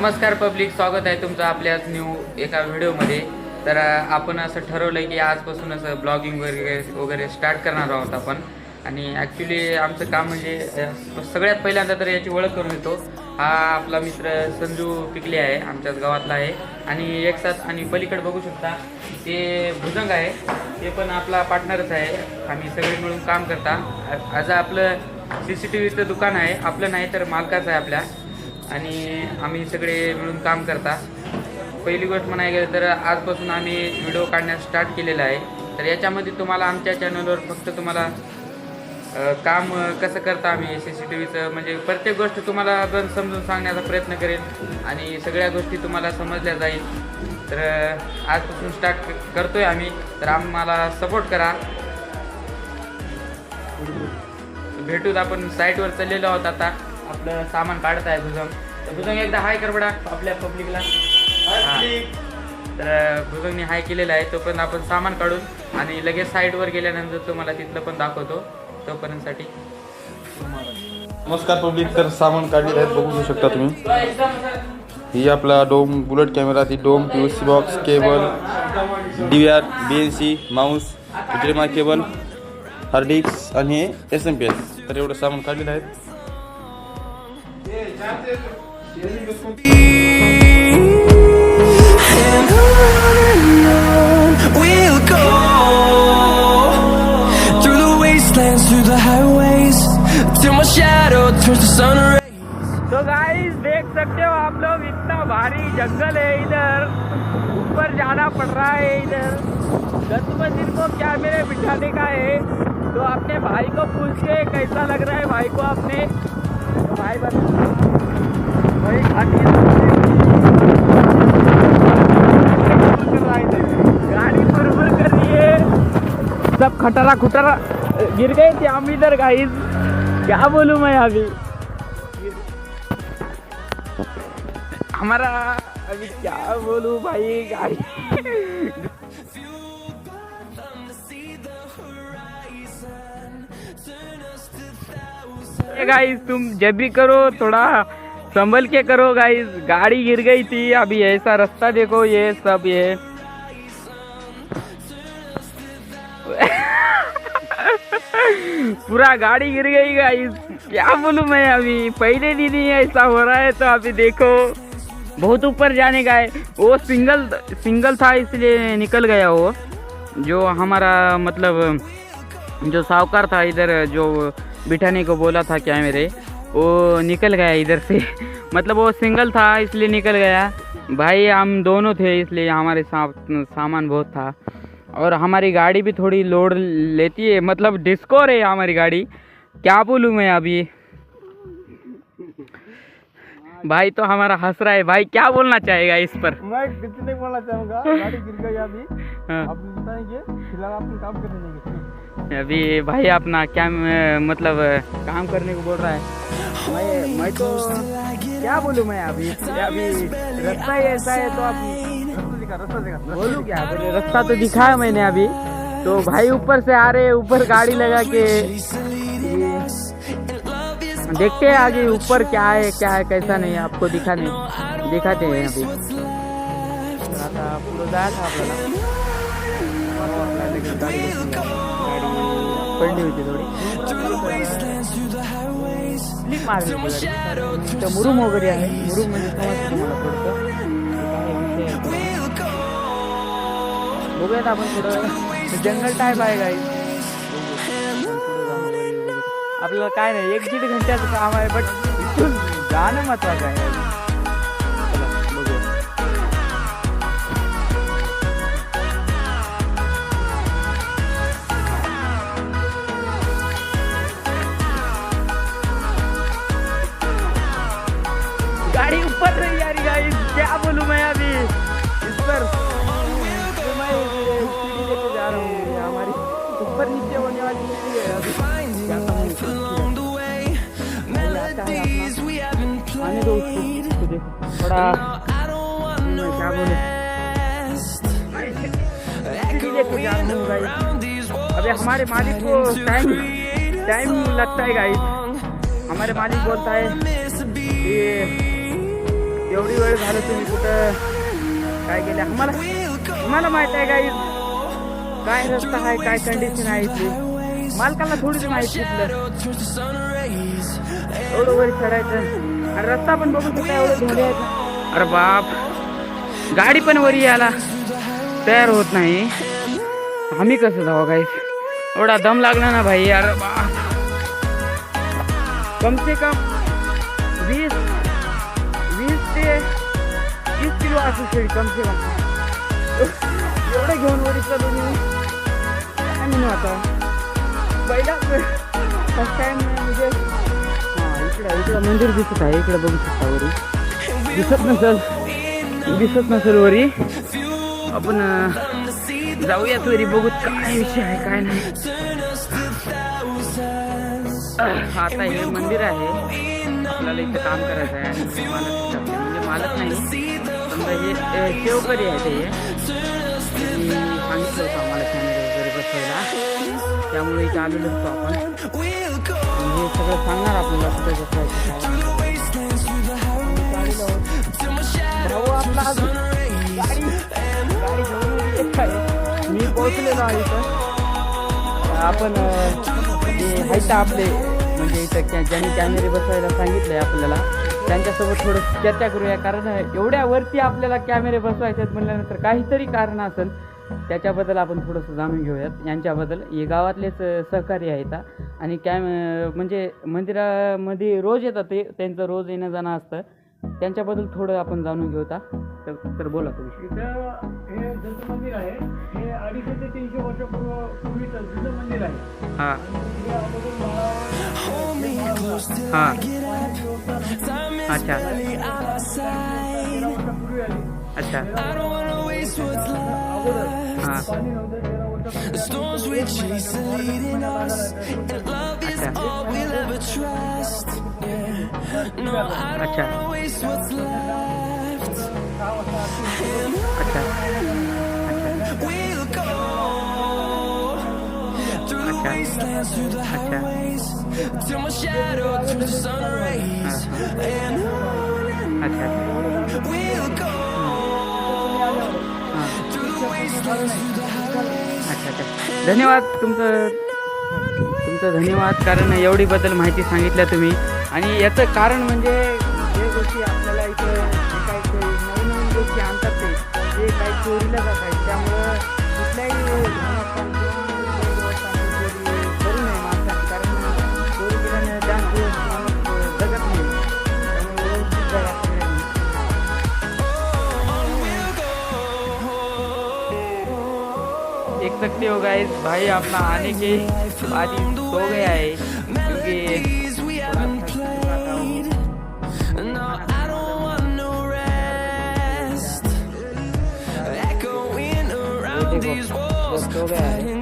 नमस्कार पब्लिक स्वागत आहे तुमचं आपल्याच न्यू एका व्हिडिओमध्ये. तर आपण असं ठरवलं की आजपासून असं ब्लॉगिंग वगैरे वगैरे स्टार्ट करणार आहोत आपण. आणि ॲक्च्युली आमचं काम म्हणजे सगळ्यात पहिल्यांदा तर याची ओळख करून देतो. हा आपला मित्र संजू पिकले आहे आमच्याच गावातला आहे. आणि एक साथ आणि पलीकडे बघू शकता ते भुजंग आहे. ते पण आपला पार्टनरच आहे. आम्ही सगळे मिळून काम करता. आज आपलं सी सी टी व्हीचं दुकान आहे. आपलं नाही तर मालकाचं आहे आपल्या. आणि आम्ही सगळे मिळून काम करता. पहिली गोष्ट म्हणायला गेलं तर आजपासून आम्ही व्हिडिओ काढण्यास स्टार्ट केलेला आहे. तर याच्यामध्ये तुम्हाला आमच्या चॅनलवर फक्त तुम्हाला काम कसं करता आम्ही सी सी टी व्हीचं म्हणजे प्रत्येक गोष्ट तुम्हाला पण समजून सांगण्याचा प्रयत्न करेल आणि सगळ्या गोष्टी तुम्हाला समजल्या जाईल. तर आजपासून स्टार्ट करतोय आम्ही. तर आम्हाला सपोर्ट करा. भेटूत आपण साईटवर चाललेलो आहोत आता. आपलं सामान काढत आहे भुजंग. तर भुजंग एकदा हाय कर बडा आपल्या पब्लिकला तर भुजंगने हाय केलेला आहे तोपर्यंत आपण सामान काढून आणि लगेच साईटवर गेल्यानंतर तुम्हाला तिथलं पण दाखवतो. तोपर्यंतसाठी नमस्कार पब्लिक तर सामान काढलेले आहेत बघू शकता तुम्ही. ही आपला डोम बुलेट कॅमेरा ती dome P C box cable D R B N C mouse cable hard disk आणि हे एस एम पी एस तर एवढं सामान काढलेलं आहे. तो गाइस देख सकते हो आप लोग, इतना भारी जंगल है इधर। ऊपर जाना पड़ रहा है इधर। दस मंजिल को क्या मेरे बिठाने का है? तो अपने भाई को पूछ के कैसा लग रहा है भाई को आपने? गाड़ी कर रही है सब खटारा खुटारा गिर गए थे हम इधर गाइस क्या बोलूँ मैं अभी? हमारा, अभी क्या बोलूँ भाई गाड़ी गाइस तुम जब भी करो, थोड़ा संभल के करो गाइस गाड़ी गिर गई थी, अभी ऐसा रास्ता देखो, ये सब ये. पूरा गाड़ी गिर गई गाइस क्या बोलूँ मैं, अभी पहले दिन ही ऐसा हो रहा है तो अभी देखो. बहुत ऊपर जाने का है. वो सिंगल सिंगल था, इसलिए निकल गया वो. जो हमारा मतलब जो साहूकार था, इधर, जो बिठाने को बोला था क्या मेरे? वो निकल गया इधर से। मतलब वो सिंगल था इसलिए निकल गया। भाई हम दोनों थे इसलिए हमारे साथ सामान बहुत था। और हमारी गाड़ी भी थोड़ी लोड लेती है। मतलब डिस्कोर है हमारी गाड़ी। क्या बोलूँ मैं अभी? भाई तो हमारा हंस रहा है। भाई क्या बोलना चाहेगा इस पर? मैं कुछ नहीं बोलना चाहूँगा। गाड़ी गिर गई अभी। हाँ। आप बताएँगे फ़िलहाल आप काम करने देंगे अभी भाई अपना क्या मतलब काम करने को बोल रहा है। मैं मैं तो क्या बोलूँ मैं अभी? अभी रास्ता ही ऐसा है तो आप दिखा दिखा बोलूँ क्या? रास्ता तो दिखाया मैंने अभी। तो भाई ऊपर से आ रहे ऊपर गाड़ी लगा के। देखते हैं आगे ऊपर क्या है क्या है, कैसा नहीं है, आपको दिखाने दिखाते हैं अभी। पुढं जायचं आपल्याला पडली होती थोडी. स्लिप मारली होती गाडी. तर मुरुम वगैरे आहे. मुरुम म्हणजे समजतं थोडंसं. बघूयात आपण थोडं जंगल टाईप आहे काही आपल्याला काय नाही एक दीड घंट्याचं काम आहे बट इथून जाणं महत्वाचं आहे. कर रही यार गाइस क्या बोलूं मैं अभी इस पर तो मैं सीढ़ी लेके जा रहा हूँ हमारी ऊपर नीचे होने वाली सीढ़ी है अभी we आने दो उसको देखो थोड़ा क्या सीढ़ी लेके जा रहा हूँ गाइस हमारे मालिक को टाइम टाइम लगता है गाइस हमारे मालिक बोलता है ये एवढी वेळ झालं तुम्ही कुठं? काय केलं? आम्हाला मला माहीत आहे काय काय रस्ता आहे काय कंडिशन आहे ती मालकाला थोडीच माहिती एवढं वर चढायचं. आणि रस्ता पण बघू शकता एवढं धोले आहेत अरे बाप. गाडी पण वरी यायला तयार होत नाही. आम्ही कसं जावं काही एवढा दम लागला ना भाई अरे बाप. कम से कम वीस किलो असू शकेल कम से कम. एवढं घेऊन वरी चालू मी काय म्हणू आता? बैला? फर्स्ट टाइम म्हणजे? हां इकडं इकडं मंदिर दिसत आहे इकडं बघू शकता वरी. दिसत नसेल. दिसत नसेल वरी. आपण जाऊयात वरी बघू काय विषय आहे काय नाही. आता हे मंदिर आहे. आपल्याला इथं काम करायचं आहे आणि मालक म्हणजे मालक नाही. म्हणजे हे शेवकरी आहे ते. सांगितलं होतं आम्हाला कॅमेरे वगैरे बसवायला त्यामुळे इथे आलेलो होतो आपण. हे सगळं सांगणार आपल्याला कुठे बसवायचं भाऊ आपला अजून आहे. मी पोहोचलेलो आहे इथं. आपण आहेत आपले म्हणजे इथं कॅ- ज्यांनी कॅमेरे बसवायला सांगितलंय आपल्याला त्यांच्यासोबत थोडं चर्चा करूया कारण एवढ्या वरती आपल्याला कॅमेरे बसवायचे आहेत म्हणल्यानंतर काहीतरी कारण असेल त्याच्याबद्दल आपण थोडंसं जाणून घेऊयात यांच्याबद्दल हे गावातलेच सहकारी आहेत हा. आणि कॅम म्हणजे मंदिरामध्ये रोज येतात ते त्यांचं रोज येणं जाणं असतं त्यांच्याबद्दल थोडं आपण जाणून घेऊया तर तर बोला तुम्ही इथं हे जसं मंदिर आहे हे अडीचशे ते तीनशे वर्षापूर्व पूर्वीचं जुनं मंदिर आहे हां हे अगोदर महाराज हां अच्छा तेरा वर्षापूर्वी Till my shadow turns to sun rays And on and on We'll go. Through the wastelands धन्यवाद तुमचं तुमचं धन्यवाद. कारण एवढीबद्दल माहिती सांगितल्या तुम्ही. आणि याचं कारण म्हणजे जे गोष्टी आपल्याला इथं जे काही नवीन नवीन गोष्टी आणतात ते जे काही चोरीला जात आहेत त्यामुळं देख सकते हो गाइस भाई अपना आने के बाद ही सो गया है क्योंकि We haven't played. No, I don't want no rest. Echoing around देखो these वो walls. सो गया है